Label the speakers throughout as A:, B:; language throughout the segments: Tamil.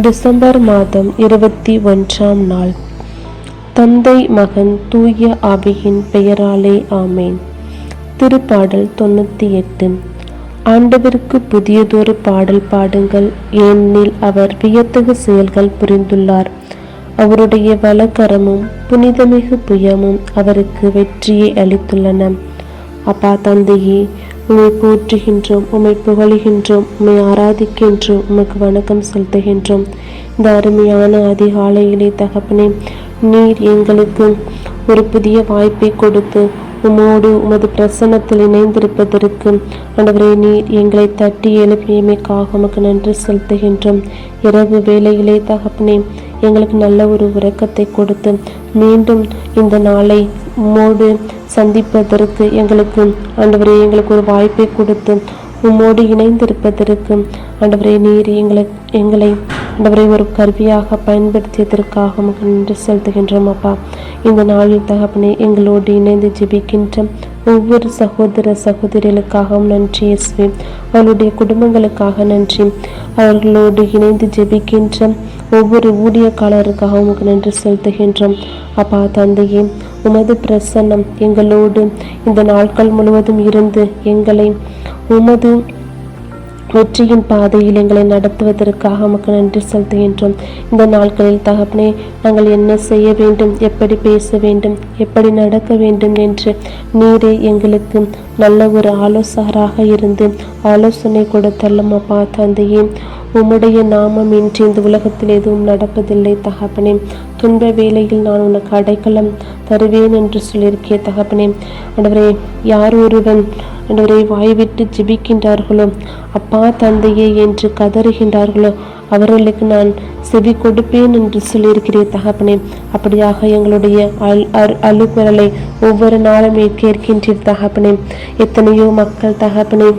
A: டிசம்பர் மாதம் இருபத்தி ஒன்றாம் நாள். தந்தை மகன் தூய ஆவியின் பெயராலே ஆமேன். திருப்பாடல் தொண்ணூற்றி எட்டு. ஆண்டவருக்கு புதியதொரு பாடல் பாடுங்கள். ஏனெனில் அவர் வியத்தகு செயல்கள் புரிந்துள்ளார். அவருடைய வலக்கரமும் புனிதமிகு புயமும் அவருக்கு வெற்றியை அளித்துள்ளன. அப்பா தந்தையே உம்மை போற்றுகின்றோம் உம்மை புகழுகின்றோம் உம்மை ஆராதிக்கின்றோம் உமக்கு வணக்கம் செலுத்துகின்றோம். இந்த அருமையான அதிகாலையிலே தகப்பனே நீர் எங்களுக்கு ஒரு புதிய வாய்ப்பை கொடுத்து உமோடு உமது பிரசன்னத்தில் இணைந்திருப்பதற்கு ஆண்டவரே நீர் எங்களை தட்டி எழுப்பியமைக்காக உமக்கு நன்றி செலுத்துகின்றோம். இரவு வேலையிலே தகப்பனே எங்களுக்கு நல்ல ஒரு உறக்கத்தை கொடுத்து மீண்டும் இந்த நாளை உம்மோடு சந்திப்பதற்கு எங்களுக்கு ஆண்டவரே எங்களுக்கு ஒரு வாய்ப்பை கொடுத்து உம்மோடு இணைந்திருப்பதற்கு. ஆண்டவரே நீர் எங்களை எங்களை ஆண்டவரை ஒரு கருவியாக பயன்படுத்தியதற்காக உமக்கு நன்றி செலுத்துகின்றோம் அப்பா. இந்த நாளில் தகப்பனை எங்களோடு இணைந்து ஜெபிக்கின்ற ஒவ்வொரு சகோதர சகோதரிகளுக்காகவும் நன்றி இயேசுவே. அவளுடைய குடும்பங்களுக்காக நன்றி. அவர்களோடு இணைந்து ஜெபிக்கின்ற ஒவ்வொரு ஊழியக்காரருக்காகவும் உமக்கு நன்றி செலுத்துகின்றோம். அப்பா தந்தையே உமது பிரசன்னம் எங்களோடு இந்த நாட்கள் முழுவதும் இருந்து எங்களை உமது வெற்றியின் பாதையில் எங்களை நடத்துவதற்காக உமக்கு நன்றி செலுத்துகின்றோம். இந்த நாட்களில் தகப்பனே நாங்கள் என்ன செய்ய வேண்டும் எப்படி பேச வேண்டும் எப்படி நடக்க வேண்டும் என்று நீரே எங்களுக்கு நல்ல ஒரு ஆலோசகராக இருந்து ஆலோசனை கொடுத்தல்லும் அப்பா தந்தையே உம்முடைய நாமம் இன்றி இந்த உலகத்தில் எதுவும் நடப்பதில்லை தகப்பனே. துன்ப வேளையில் நான் உனக்கு அடைக்கலம் தருவேன் என்று சொல்லியிருக்கிய தகப்பனே. அடவரே யார் ஒருவன் ஆண்டவரை வாய்விட்டு ஜிபிக்கின்றார்களோ அப்பா தந்தையே என்று கதறுகின்றார்களோ அவர்களுக்கு நான் செவி கொடுப்பேன் என்று சொல்லியிருக்கிறேன் தகப்பனே. அப்படியாக எங்களுடைய அல் அரு- ஒவ்வொரு நாளுமே கேட்கின்றீர் தகப்பனே. எத்தனையோ மக்கள் தகப்பனே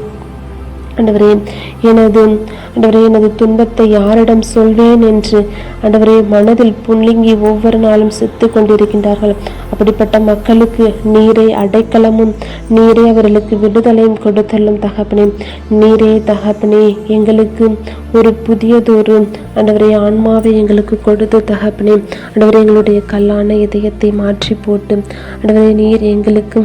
A: ஆண்டவரே எனது ஆண்டவரே எனது துன்பத்தை யாரிடம் சொல்வேன் என்று ஆண்டவரே மனதில் புன்லிங்கி ஒவ்வொரு நாளும் செத்து கொண்டிருக்கின்றார்கள். அப்படிப்பட்ட மக்களுக்கு நீரே அடைக்கலமும் நீரே அவர்களுக்கு விடுதலையும் கொடுத்தல்லும் தகப்பனே. நீரே தகப்பனே எங்களுக்கு ஒரு புதியதொரு ஆண்டவரே ஆன்மாவை எங்களுக்கு கொடுத்து தகப்பனே. ஆண்டவரே எங்களுடைய கல்லான இதயத்தை மாற்றி போட்டு ஆண்டவரே நீர் எங்களுக்கு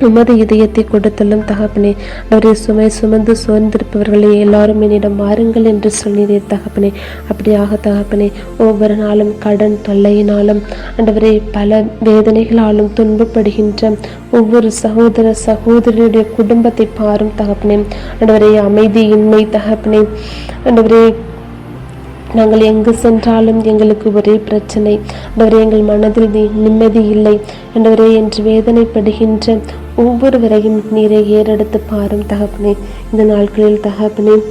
A: உமது இதயத்தை கொடுத்தலும் தகப்பனே. அவரை சுமை சுமந்து சோர்ந்திருப்பவர்களை எல்லாரும் என்னிடம் மாறுங்கள் என்று சொன்னீர் தகப்பனே. அப்படியாக தகப்பனே ஒவ்வொரு நாளும் கடன் தொல்லையினாலும் ஆண்டவரே பல வேதனைகளாலும் துன்பப்படுகின்ற ஒவ்வொரு சகோதர சகோதரியுடைய குடும்பத்தை பாரும் தகப்பனே. ஆண்டவரே அமைதியின்மை தகப்பனே. ஆண்டவரே நாங்கள் எங்கு சென்றாலும் எங்களுக்கு ஒரே பிரச்சனை. ஆண்டவரே எங்கள் மனதில் நிம்மதி இல்லை. ஆண்டவரே என்று வேதனைப்படுகின்ற ஒவ்வொருவரையும் நீரை ஏறெடுத்து பாரும் தகப்பனே. இந்த நாட்களில் தகப்பனே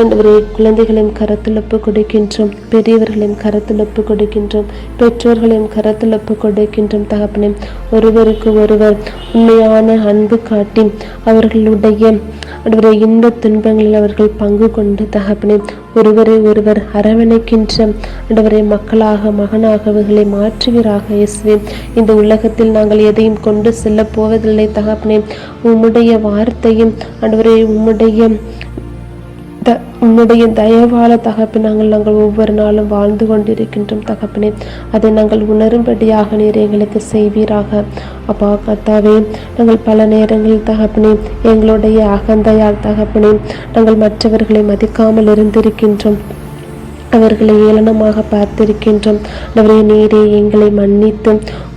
A: ஆண்டவரே குழந்தைகளின் கரத்தில் ஒப்பு கொடுக்கின்றோம் பெரியவர்களின் கரத்தில் ஒப்பு கொடுக்கின்றோம் பெற்றோர்களின் கரத்தில் ஒப்பு கொடுக்கின்றோம் தகப்பனே. ஒருவருக்கு ஒருவர் உண்மையான அன்பு காட்டி அவர்களுடைய அவருடைய இன்ப துன்பங்களில் அவர்கள் பங்கு கொண்டு தகப்பனே ஒருவரை ஒருவர் அரவணைக்கின்ற ஆண்டவரை மக்களாக மகனாக அவர்களை மாற்றுவீராக இயேசுவே. இந்த உலகத்தில் நாங்கள் எதையும் கொண்டு செல்ல போவதில்லை தகப்பனே. உம்முடைய வார்த்தையும் ஆண்டவரே உம்முடைய உன்னுடைய தயவால தகப்பு நாங்கள் நாங்கள் ஒவ்வொரு நாளும் வாழ்ந்து கொண்டிருக்கின்றோம் தகப்பனே. அதை நாங்கள் உணரும்படியாக நீர் எங்களுக்கு செய்வீராக. அப்பா கத்தாவே நாங்கள் பல நேரங்களில் தகப்பனே எங்களுடைய அகந்தையால் தகப்பனே நாங்கள் மற்றவர்களை மதிக்காமல் இருந்திருக்கின்றோம். அவர்களை ஏளனமாக பார்த்திருக்கின்றோம். அடவரே நீரே எங்களை மன்னித்து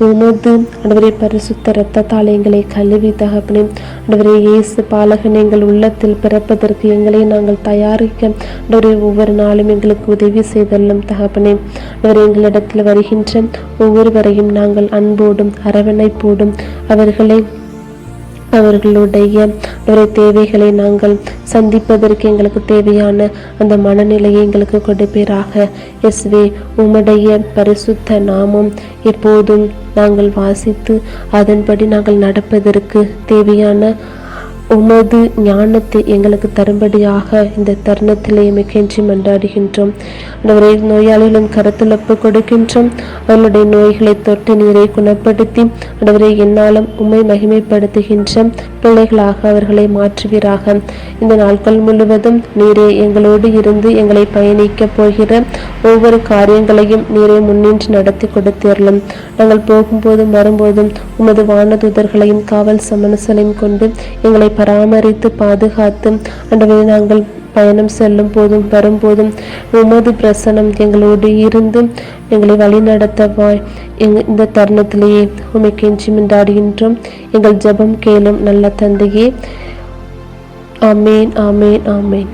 A: உமது அடவரே பரிசுத்த இரத்தத்தால் எங்களை கழுவி தகப்பனே. அடவரே இயேசு பாலகன் எங்கள் உள்ளத்தில் பிறப்பதற்கு எங்களை நாங்கள் தயாரிக்க அடவரே ஒவ்வொரு நாளும் எங்களுக்கு உதவி செய்தல்லும் தகப்பனே. ஆண்டவரே எங்களிடத்தில் வருகின்ற ஒவ்வொருவரையும் நாங்கள் அன்போடும் அரவணைப்போடும் அவர்களை அவர்களுடைய ஒரு தேவைகளை நாங்கள் சந்திப்பதற்கு எங்களுக்கு தேவையான அந்த மனநிலையை எங்களுக்கு கொடுப்பீராக. எஸ்வே உம்முடைய பரிசுத்த நாமம் எப்போதும் நாங்கள் வாசித்து அதன்படி நாங்கள் நடப்பதற்கு தேவையான உமது ஞானத்தை எங்களுக்கு தரும்படியாக இந்த தருணத்திலே மிகஞ்சி மன்றாடுகின்றோம். அவரை நோயாளிகளின் கருத்துழப்பு கொடுக்கின்றோம். அவர்களுடைய நோய்களை தொட்டு நீரை குணப்படுத்தி அவரை என்னாலும் உம்மை மகிமைப்படுத்துகின்ற பிள்ளைகளாக அவர்களை மாற்றுவீராக. இந்த நாட்கள் முழுவதும் நீரே எங்களோடு இருந்து எங்களை பயணிக்க போகிற ஒவ்வொரு காரியங்களையும் நீரை முன்னின்று நடத்தி கொடுத்தீர்களும் நாங்கள் போகும்போதும் வரும்போதும் உமது வானதூதர்களையும் காவல் சமணசலையும் கொண்டு எங்களை பராமரித்து பாதுகாத்து ஆண்டவரே நாங்கள் பயணம் செல்லும் போதும் வரும்போதும் உமது பிரசனம் எங்களோடு இருந்து எங்களை வழிநடத்தவாய். எங் இந்த தருணத்திலேயே உமை கெஞ்சி மிண்டாடுகின்றோம் எங்கள் ஜெபம் கேளும் நல்ல தந்தையே. ஆமேன் ஆமேன் ஆமேன்.